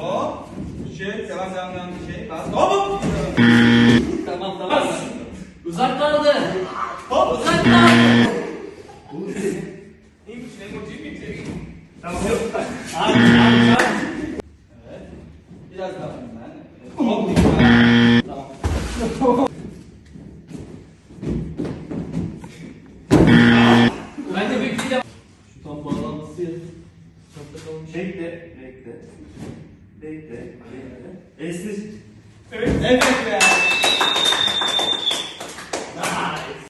Hop. Şey, devam devam devam şey. Bas. Hop. Tamam tamam. Bas. Uzak kaldı. Hop. Uzak kaldı. Neymiş? Ne bu? Cimri cimri. Tamam. Abi, abi, abi. Evet. Biraz daha. Ben. Hop. Tamam. Ben de bekleyeceğim. Şu tam bağlantısı yazın. Nokta kalmış. Şey. Bekle, bekle. Bekle, bekle. Esir. Evet. Evet.